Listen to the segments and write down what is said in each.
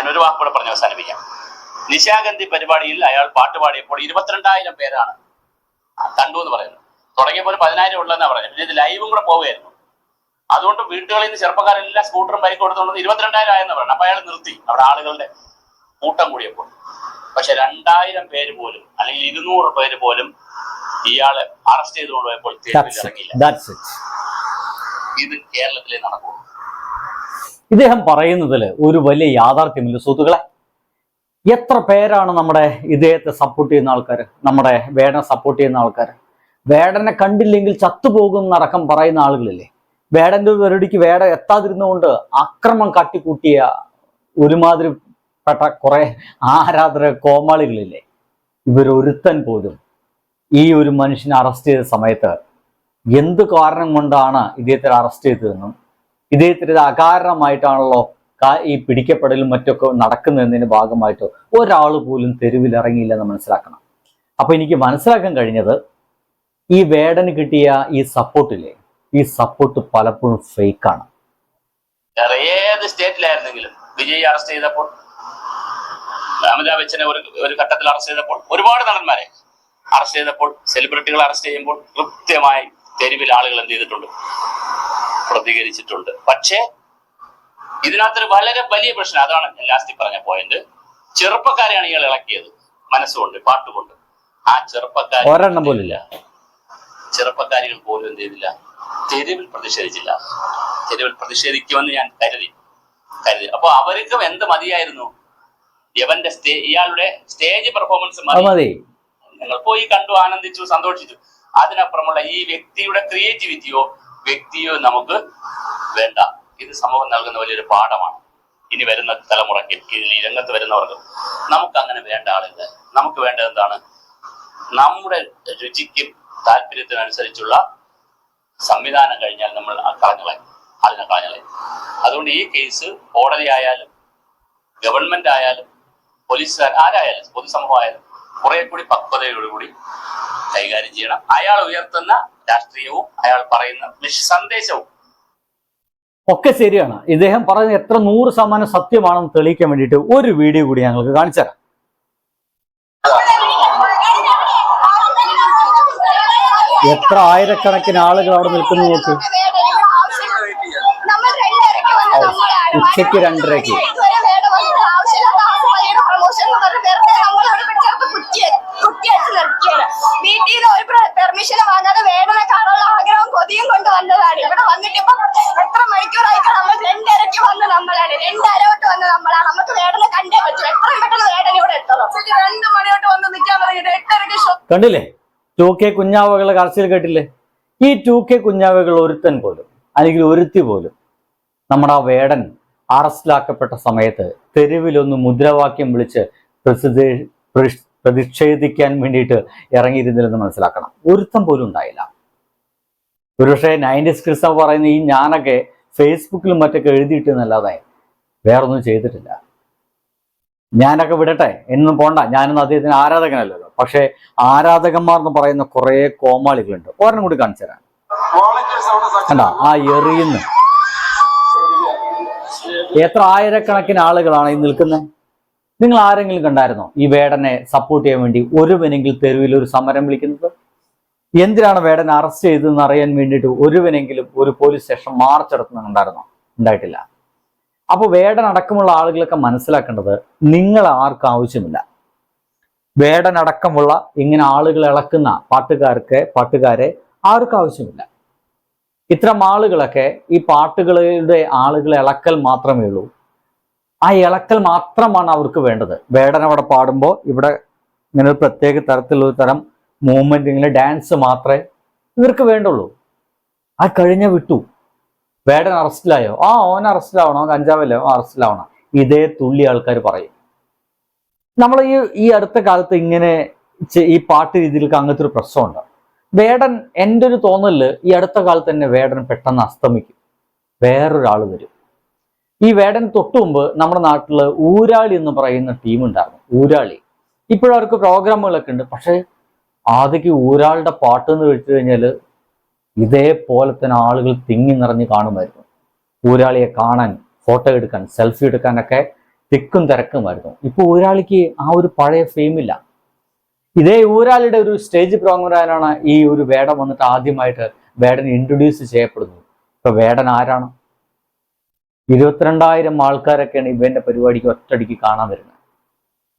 ഞാൻ ഒരു വാക്കൂടെ പറഞ്ഞ് അവസാനിപ്പിക്കാം. നിശാഗന്ധി പരിപാടിയിൽ അയാൾ പാട്ടുപാടിയപ്പോൾ ഇരുപത്തിരണ്ടായിരം പേരാണ് കണ്ടു എന്ന് പറയുന്നത്. തുടങ്ങിയപ്പോൾ പതിനായിരം ഉള്ളതെന്നാ പറയുന്നത് പിന്നെ ഇത് ലൈവും കൂടെ പോവുകയായിരുന്നു. അതുകൊണ്ട് വീട്ടുകളിൽ നിന്ന് ചെറുപ്പക്കാരെല്ലാം സ്കൂട്ടറും ബൈക്കും എടുത്തുകൊണ്ട് ഇരുപത്തിരണ്ടായിരം ആയെന്ന് പറഞ്ഞു അപ്പൊ അയാൾ നിർത്തി. അവിടെ ആളുകളുടെ കൂട്ടം കൂടിയപ്പോൾ. പക്ഷെ രണ്ടായിരം പേര് പോലും അല്ലെങ്കിൽ ഇരുന്നൂറ് പേര് പോലും ഇയാളെ അറസ്റ്റ് ചെയ്തുകൊണ്ട് പോയപ്പോൾ തെരുവിൽ ഇറങ്ങിയില്ല ഇത് കേരളത്തിലെ നടക്കൂ ഇദ്ദേഹം പറയുന്നതിൽ ഒരു വലിയ യാഥാർത്ഥ്യമില്ല സുഹൃത്തുക്കളെ. എത്ര പേരാണ് നമ്മുടെ ഇദ്ദേഹത്തെ സപ്പോർട്ട് ചെയ്യുന്ന ആൾക്കാർ നമ്മുടെ വേടനെ സപ്പോർട്ട് ചെയ്യുന്ന ആൾക്കാർ വേടനെ കണ്ടില്ലെങ്കിൽ ചത്തുപോകുന്നടക്കം പറയുന്ന ആളുകളില്ലേ? വേടന്റെ പരിപാടിക്ക് വേട എത്താതിരുന്നുകൊണ്ട് അക്രമം കാട്ടിക്കൂട്ടിയ ഒരുമാതിരിപ്പെട്ട കുറെ ആരാധന കോമാളികളില്ലേ? ഇവരൊരുത്തൻ പോലും ഈ ഒരു മനുഷ്യനെ അറസ്റ്റ് ചെയ്ത സമയത്ത് എന്ത് കാരണം കൊണ്ടാണ് ഇദ്ദേഹത്തെ അറസ്റ്റ് ചെയ്തതെന്നും ഇദ്ദേഹത്തിന് ഇത് അകാരണമായിട്ടാണല്ലോ ഈ പിടിക്കപ്പെടലും മറ്റൊക്കെ നടക്കുന്നതിന് ഭാഗമായിട്ട് ഒരാൾ പോലും തെരുവിലിറങ്ങിയില്ലെന്ന് മനസ്സിലാക്കണം. അപ്പൊ എനിക്ക് മനസ്സിലാക്കാൻ കഴിഞ്ഞത് ഈ വേടന് കിട്ടിയ ഈ സപ്പോർട്ടില്ലേ? ഈ സപ്പോർട്ട് പലപ്പോഴും ഫേക്കാണ്. ഏത് സ്റ്റേറ്റിലായിരുന്നെങ്കിലും വിജയ് അറസ്റ്റ് ചെയ്തപ്പോൾ അമിതാഭ് ബച്ചനെ ഒരു ഒരു ഘട്ടത്തിൽ അറസ്റ്റ് ചെയ്തപ്പോൾ ഒരുപാട് നടന്മാരെ അറസ്റ്റ് ചെയ്തപ്പോൾ സെലിബ്രിറ്റികൾ അറസ്റ്റ് ചെയ്യുമ്പോൾ കൃത്യമായി തെരുവിൽ ആളുകൾ എന്ത് ചെയ്തിട്ടുണ്ട്? പ്രതികരിച്ചിട്ടുണ്ട്. പക്ഷേ ഇതിനകത്തൊരു വളരെ വലിയ പ്രശ്നം അതാണ് ഞാൻ ലാസ്റ്റിൽ പറഞ്ഞ പോയിന്റ് ചെറുപ്പക്കാരെയാണ് ഇയാൾ ഇളക്കിയത്. മനസ്സുകൊണ്ട് പാട്ടുകൊണ്ട്. ആ ചെറുപ്പക്കാർ ഒരെണ്ണം പോലും ഇല്ല ചെറുപ്പക്കാരികൾ പോലും എന്ത് ചെയ്തില്ല. തെരുവിൽ പ്രതിഷേധിച്ചില്ല. തെരുവിൽ പ്രതിഷേധിക്കുമെന്ന് ഞാൻ കരുതി. കരുതി. അപ്പൊ അവർക്കും എന്ത് മതിയായിരുന്നു? യവന്റെ സ്റ്റേ ഇയാളുടെ സ്റ്റേജ് പെർഫോമൻസ് മതി. മതി. ഞങ്ങൾ പോയി കണ്ടു ആനന്ദിച്ചു സന്തോഷിച്ചു. അതിനപ്പുറമുള്ള ഈ വ്യക്തിയുടെ ക്രിയേറ്റിവിറ്റിയോ വ്യക്തിയോ നമുക്ക് വേണ്ട. ഇത് സമൂഹം നൽകുന്ന വലിയൊരു പാഠമാണ്. ഇനി വരുന്ന തലമുറയ്ക്ക് ഇതിൽ രംഗത്ത് വരുന്നവർക്ക് നമുക്ക് അങ്ങനെ വേണ്ട ആളില്ല. നമുക്ക് വേണ്ടത് എന്താണ്? നമ്മുടെ രുചിക്കും താല്പര്യത്തിനനുസരിച്ചുള്ള സംവിധാനം കഴിഞ്ഞാൽ നമ്മൾ കളഞ്ഞളയും അതിനെ കളഞ്ഞളയും അതുകൊണ്ട് ഈ കേസ് കോടതി ആയാലും ഗവൺമെന്റ് ആയാലും പോലീസുകാർ ആരായാലും പൊതുസമൂഹം ആയാലും കുറെ കൂടി പക്വതയോടുകൂടി കൈകാര്യം ചെയ്യണം. അയാൾ ഉയർത്തുന്ന രാഷ്ട്രീയവും അയാൾ പറയുന്ന ലക്ഷ്യ സന്ദേശവും ഒക്കെ ശരിയാണ് ഇദ്ദേഹം പറയുന്നത് എത്ര നൂറ് ശതമാനം സത്യമാണെന്ന് തെളിയിക്കാൻ വേണ്ടിയിട്ട് ഒരു വീഡിയോ കൂടി ഞങ്ങൾക്ക് കാണിച്ചു തരാം എത്ര ആയിരക്കണക്കിന് ആളുകൾ അവിടെ നിൽക്കുന്നു നോക്ക്. ഉച്ചയ്ക്ക് രണ്ടരയ്ക്ക്. വന്നതാണ് ഇവിടെ വന്നിട്ട് ഇപ്പൊ എത്ര മണിക്കൂറായിട്ട് നമ്മൾ രണ്ടരയ്ക്ക് വന്ന നമ്മളാണ്. രണ്ടര തൊട്ട് വന്ന നമ്മളാണ്. നമുക്ക് വേടനെ കണ്ടേ പറ്റും. എത്രയും പെട്ടെന്ന് വേടന ഇവിടെ എത്തണം. രണ്ട് മണിയോട്ട് വന്ന് നിൽക്കാൻ പറഞ്ഞിട്ട് എട്ടരയ്ക്ക് കണ്ടില്ലേ? ടു കെ കുഞ്ഞാവകളെ കരച്ചിൽ കേട്ടില്ലേ? ഈ ടു കെ കുഞ്ഞാവകൾ ഒരുത്തൻ പോലും അല്ലെങ്കിൽ ഒരുത്തി പോലും നമ്മുടെ ആ വേടൻ അറസ്റ്റിലാക്കപ്പെട്ട സമയത്ത് തെരുവിലൊന്ന് മുദ്രാവാക്യം വിളിച്ച് പ്രസിദ്ധ പ്രതി- പ്രതിഷേധിക്കാൻ വേണ്ടിയിട്ട് ഇറങ്ങിയിരുന്നില്ലെന്ന് മനസ്സിലാക്കണം. ഒരുത്തം പോലും ഉണ്ടായില്ല. ഒരുപക്ഷെ നയന്റീസ് ക്രിസ്ത പറയുന്ന ഈ ഞാനൊക്കെ ഫേസ്ബുക്കിലും മറ്റൊക്കെ എഴുതിയിട്ട് എന്നല്ലാതെ വേറൊന്നും ചെയ്തിട്ടില്ല. ഞാനൊക്കെ വിടട്ടെ എന്നും പോണ്ട. ഞാനൊന്നും അദ്ദേഹത്തിന് ആരാധകനല്ലല്ലോ. പക്ഷെ ആരാധകന്മാർ എന്ന് പറയുന്ന കുറെ കോമാളികളുണ്ട്. ഒരെണ്ണം കൂടി കാണിച്ചു തരാം. കണ്ട? ആ എറിയുന്ന. എത്ര ആയിരക്കണക്കിന് ആളുകളാണ് ഈ നിൽക്കുന്നത്? നിങ്ങൾ ആരെങ്കിലും കണ്ടായിരുന്നോ ഈ വേടനെ സപ്പോർട്ട് ചെയ്യാൻ വേണ്ടി ഒരുവനെങ്കിൽ തെരുവിൽ ഒരു സമരം വിളിക്കുന്നത്? എന്തിനാണ് വേടൻ അറസ്റ്റ് ചെയ്തതെന്ന് അറിയാൻ വേണ്ടിയിട്ട് ഒരുവനെങ്കിലും ഒരു പോലീസ് സ്റ്റേഷൻ മാർച്ച് നടത്തുന്നുണ്ടായിരുന്നു? ഉണ്ടായിട്ടില്ല. അപ്പോൾ വേടൻ അടക്കമുള്ള ആളുകളൊക്കെ മനസ്സിലാക്കേണ്ടത് നിങ്ങൾ ആർക്കും ആവശ്യമില്ല. വേടൻ അടക്കമുള്ള ഇങ്ങനെ ആളുകൾ ഇളക്കുന്ന പാട്ടുകാർക്ക് പാട്ടുകാരെ ആർക്കും ആവശ്യമില്ല. ഇത്തരം ആളുകളൊക്കെ ഈ പാട്ടുകളുടെ ആളുകളെ ഇളക്കൽ മാത്രമേ ഉള്ളൂ. ആ ഇളക്കൽ മാത്രമാണ് അവർക്ക് വേണ്ടത്. വേടൻ അവിടെ പാടുമ്പോൾ ഇവിടെ ഇങ്ങനെ ഒരു പ്രത്യേക തരത്തിലുള്ള തരം മൂവ്മെന്റ് ഇങ്ങനെ ഡാൻസ് മാത്രമേ ഇവർക്ക് വേണ്ടുള്ളൂ. ആ കഴിഞ്ഞ വിട്ടു. വേടൻ അറസ്റ്റിലായോ? ആ ഓൻ അറസ്റ്റിലാവണോ. കഞ്ചാവല്ലോ? അറസ്റ്റിലാവണം. ഇതേ തുള്ളി ആൾക്കാർ പറയും. നമ്മൾ ഈ ഈ അടുത്ത കാലത്ത് ഇങ്ങനെ ഈ പാട്ട് രീതിയിലേക്ക് അങ്ങനത്തെ ഒരു പ്രശ്നമുണ്ട്. വേടൻ എന്റെ ഒരു തോന്നലിൽ ഈ അടുത്ത കാലത്ത് തന്നെ വേടൻ പെട്ടെന്ന് അസ്തമിക്കും. വേറൊരാൾ വരും. ഈ വേടൻ തൊട്ടു മുമ്പ് നമ്മുടെ നാട്ടിൽ ഊരാളി എന്ന് പറയുന്ന ടീം ഉണ്ടായിരുന്നു ഊരാളി ഇപ്പോഴവർക്ക് പ്രോഗ്രാമുകളൊക്കെ ഉണ്ട്. പക്ഷേ ആദ്യക്ക് ഒരാളുടെ പാട്ട് എന്ന് വെച്ച് കഴിഞ്ഞാൽ ഇതേപോലെ തന്നെ ആളുകൾ തിങ്ങി നിറഞ്ഞ് കാണുമായിരുന്നു. ഊരാളിയെ കാണാൻ ഫോട്ടോ എടുക്കാൻ സെൽഫി എടുക്കാനൊക്കെ തിക്കും തിരക്കുമായിരുന്നു. ഇപ്പൊ ഊരാളിക്ക് ആ ഒരു പഴയ ഫെയിം ഇല്ല. ഇതേ ഊരാളിയുടെ ഒരു സ്റ്റേജ് പ്രോഗ്രാമിനാണ് ഈ ഒരു വേടം വന്നിട്ട് ആദ്യമായിട്ട് വേടൻ ഇൻട്രൊഡ്യൂസ് ചെയ്യപ്പെടുന്നത് ഇപ്പൊ വേടൻ ആരാണ്? ഇരുപത്തിരണ്ടായിരം ആൾക്കാരൊക്കെയാണ് ഇവന്റെ പരിപാടിക്ക് ഒറ്റയടിക്ക് കാണാൻ വരുന്നത്.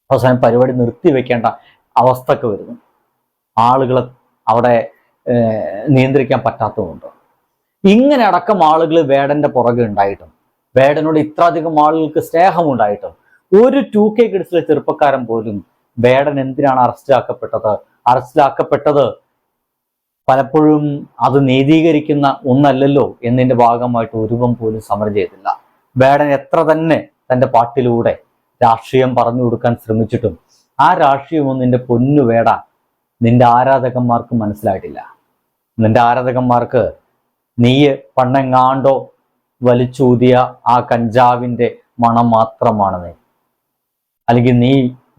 അവസാനം പരിപാടി നിർത്തി വെക്കേണ്ട അവസ്ഥക്ക് വരുന്നു. ആളുകളെ അവിടെ നിയന്ത്രിക്കാൻ പറ്റാത്തതുകൊണ്ട്. ഇങ്ങനെ അടക്കം ആളുകൾ വേടന്റെ പുറകെ ഉണ്ടായിട്ടും വേടനോട് ഇത്രയധികം ആളുകൾക്ക് സ്നേഹമുണ്ടായിട്ടും ഒരു ടു കെ കിഡ്സിലെ ചെറുപ്പക്കാരൻ പോലും വേടൻ എന്തിനാണ് അറസ്റ്റിലാക്കപ്പെട്ടത്? അറസ്റ്റിലാക്കപ്പെട്ടത് പലപ്പോഴും അത് നീതീകരിക്കുന്ന ഒന്നല്ലല്ലോ എന്നതിന്റെ ഭാഗമായിട്ട് ഒരുവം പോലും സമരം ചെയ്തില്ല. വേടൻ എത്ര തന്നെ തന്റെ പാട്ടിലൂടെ രാഷ്ട്രീയം പറഞ്ഞു കൊടുക്കാൻ ശ്രമിച്ചിട്ടും ആ രാഷ്ട്രീയം ഒന്നിന്റെ പൊന്നു വേട. നിന്റെ ആരാധകന്മാർക്ക് മനസ്സിലായിട്ടില്ല. നിന്റെ ആരാധകന്മാർക്ക് നീ പണ്ടെങ്ങാണ്ടോ വലിച്ചൂതിയ ആ കഞ്ചാവിന്റെ മണം മാത്രമാണ് നീ. അല്ലെങ്കിൽ നീ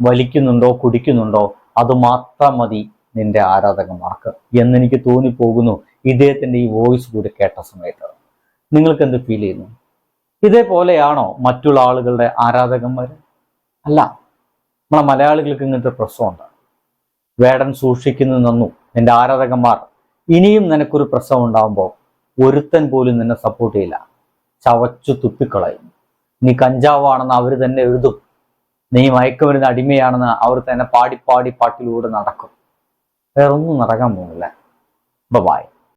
വലിക്കുന്നുണ്ടോ കുടിക്കുന്നുണ്ടോ അത് മാത്രം മതി നിന്റെ ആരാധകന്മാർക്ക് എന്നെനിക്ക് തോന്നിപ്പോകുന്നു ഇദ്ദേഹത്തിന്റെ ഈ വോയിസ് കൂടി കേട്ട സമയത്ത്. നിങ്ങൾക്ക് എന്ത് ഫീൽ ചെയ്യുന്നു? ഇതേപോലെയാണോ മറ്റുള്ള ആളുകളുടെ ആരാധകന്മാർ അല്ല നമ്മളെ മലയാളികൾക്ക് ഇങ്ങനത്തെ പ്രശ്നമുണ്ട്. വേടൻ സൂക്ഷിക്കുന്നു നന്നു. നിന്റെ ആരാധകന്മാർ ഇനിയും നിനക്കൊരു പ്രശ്നം ഉണ്ടാകുമ്പോൾ ഒരുത്തൻ പോലും നിന്നെ സപ്പോർട്ട് ചെയ്യില്ല. ചവച്ചു തുപ്പിക്കളയും. നീ കഞ്ചാവാണെന്ന് അവർ തന്നെ എഴുതും. നീ മയക്കുമരുന്ന് അടിമയാണെന്ന് അവർ തന്നെ പാടി പാടി പാട്ടിലൂടെ നടക്കും. വേറൊന്നും നടക്കാൻ പോകുന്നില്ല. ബൈ